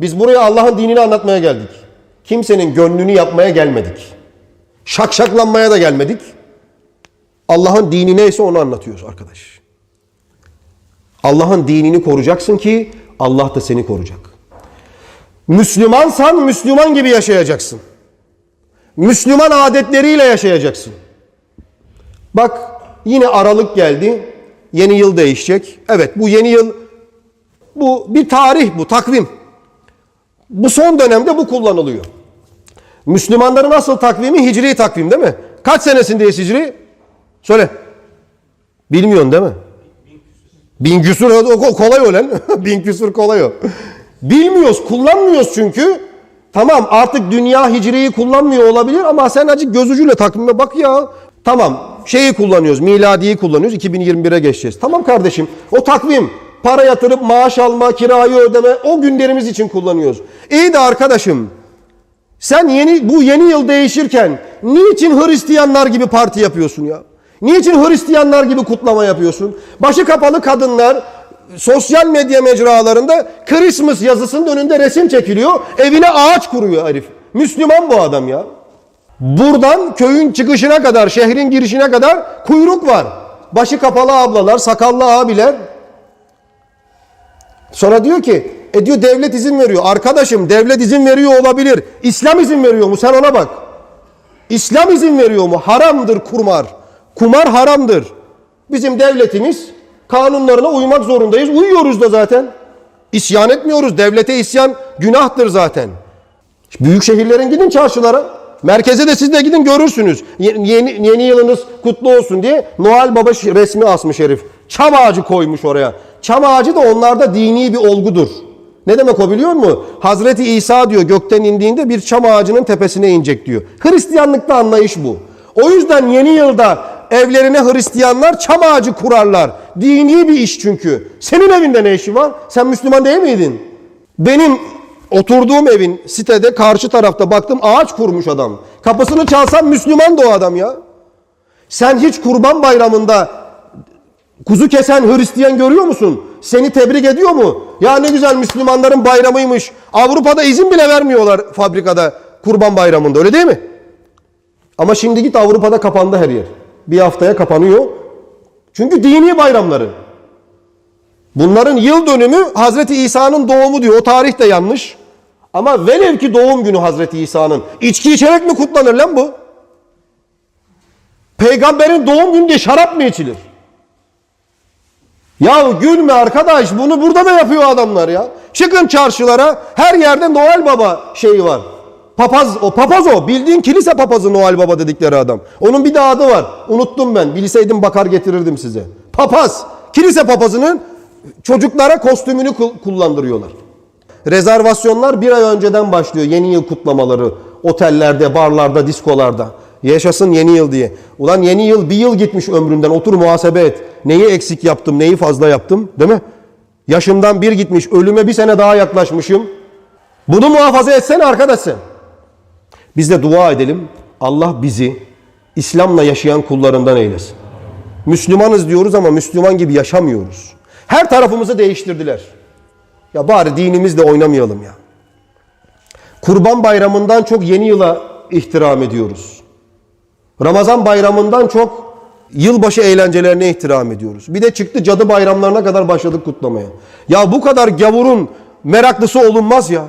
Biz buraya Allah'ın dinini anlatmaya geldik. Kimsenin gönlünü yapmaya gelmedik. Şakşaklanmaya da gelmedik. Allah'ın dini neyse onu anlatıyoruz arkadaş. Allah'ın dinini koruyacaksın ki Allah da seni koruyacak. Müslümansan Müslüman gibi yaşayacaksın. Müslüman adetleriyle yaşayacaksın. Bak yine Aralık geldi. Yeni yıl değişecek. Evet bu yeni yıl bu bir tarih bu takvim. Bu son dönemde bu kullanılıyor. Müslümanların asıl takvimi hicri takvim değil mi? Kaç senesindeyiz hicri? Söyle. Bilmiyorsun değil mi? Bin küsur kolay o lan. Bin küsur kolay o. Bilmiyoruz, kullanmıyoruz çünkü. Tamam artık dünya hicriyi kullanmıyor olabilir ama sen acık göz ucuyla takvime bak ya. Tamam şeyi kullanıyoruz, miladiyi kullanıyoruz. 2021'e geçeceğiz. Tamam kardeşim o takvim. Para yatırıp maaş alma, kirayı ödeme o günlerimiz için kullanıyoruz. İyi de arkadaşım sen yeni bu yeni yıl değişirken niçin Hristiyanlar gibi parti yapıyorsun ya? Niçin Hristiyanlar gibi kutlama yapıyorsun? Başı kapalı kadınlar sosyal medya mecralarında Christmas yazısının önünde resim çekiliyor. Evine ağaç kuruyor herif. Müslüman bu adam ya. Buradan köyün çıkışına kadar, şehrin girişine kadar kuyruk var. Başı kapalı ablalar, sakallı abiler. Sonra diyor ki, e diyor devlet izin veriyor. Arkadaşım devlet izin veriyor olabilir. İslam izin veriyor mu? Sen ona bak. İslam izin veriyor mu? Haramdır kumar. Kumar haramdır. Bizim devletimiz kanunlarına uymak zorundayız. Uyuyoruz da zaten. İsyan etmiyoruz. Devlete isyan günahtır zaten. Büyük şehirlerin gidin çarşılara. Merkeze de siz de gidin görürsünüz. Yeni, yeni, yılınız kutlu olsun diye Noel Baba resmi asmış herif. Çam ağacı koymuş oraya. Çam ağacı da onlarda dini bir olgudur. Ne demek o biliyor musun? Hazreti İsa diyor gökten indiğinde bir çam ağacının tepesine inecek diyor. Hristiyanlıkta anlayış bu. O yüzden yeni yılda evlerine Hristiyanlar çam ağacı kurarlar. Dini bir iş çünkü. Senin evinde ne işi var? Sen Müslüman değil miydin? Benim oturduğum evin sitede karşı tarafta baktım ağaç kurmuş adam. Kapısını çalsam Müslüman da o adam ya. Sen hiç kurban bayramında kuzu kesen Hristiyan görüyor musun? Seni tebrik ediyor mu? Ya ne güzel Müslümanların bayramıymış. Avrupa'da izin bile vermiyorlar fabrikada kurban bayramında öyle değil mi? Ama şimdi git Avrupa'da kapandı her yer. Bir haftaya kapanıyor. Çünkü dini bayramları. Bunların yıl dönümü Hazreti İsa'nın doğumu diyor. O tarih de yanlış. Ama velev ki doğum günü Hazreti İsa'nın. İçki içerek mi kutlanır lan bu? Peygamberin doğum günü diye şarap mı içilir? Ya gülme arkadaş bunu burada da yapıyor adamlar ya. Çıkın çarşılara her yerde Noel Baba şeyi var. Papaz o papaz o bildiğin kilise papazı Noel Baba dedikleri adam. Onun bir de adı var. Unuttum ben. Bilseydim bakar getirirdim size. Papaz. Kilise papazının çocuklara kostümünü kul- kullandırıyorlar. Rezervasyonlar bir ay önceden başlıyor yeni yıl kutlamaları. Otellerde, barlarda, diskolarda. Yaşasın yeni yıl diye. Ulan yeni yıl bir yıl gitmiş ömründen. Otur muhasebe et. Neyi eksik yaptım, neyi fazla yaptım değil mi? Yaşımdan bir gitmiş. Ölüme bir sene daha yaklaşmışım. Bunu muhafaza etsene arkadaş sen. Biz de dua edelim. Allah bizi İslam'la yaşayan kullarından eylesin. Müslümanız diyoruz ama Müslüman gibi yaşamıyoruz. Her tarafımızı değiştirdiler. Ya bari dinimizle oynamayalım ya. Kurban bayramından çok yeni yıla ihtiram ediyoruz. Ramazan bayramından çok yılbaşı eğlencelerine ihtiram ediyoruz. Bir de çıktı cadı bayramlarına kadar başladık kutlamaya. Ya bu kadar gavurun meraklısı olunmaz ya.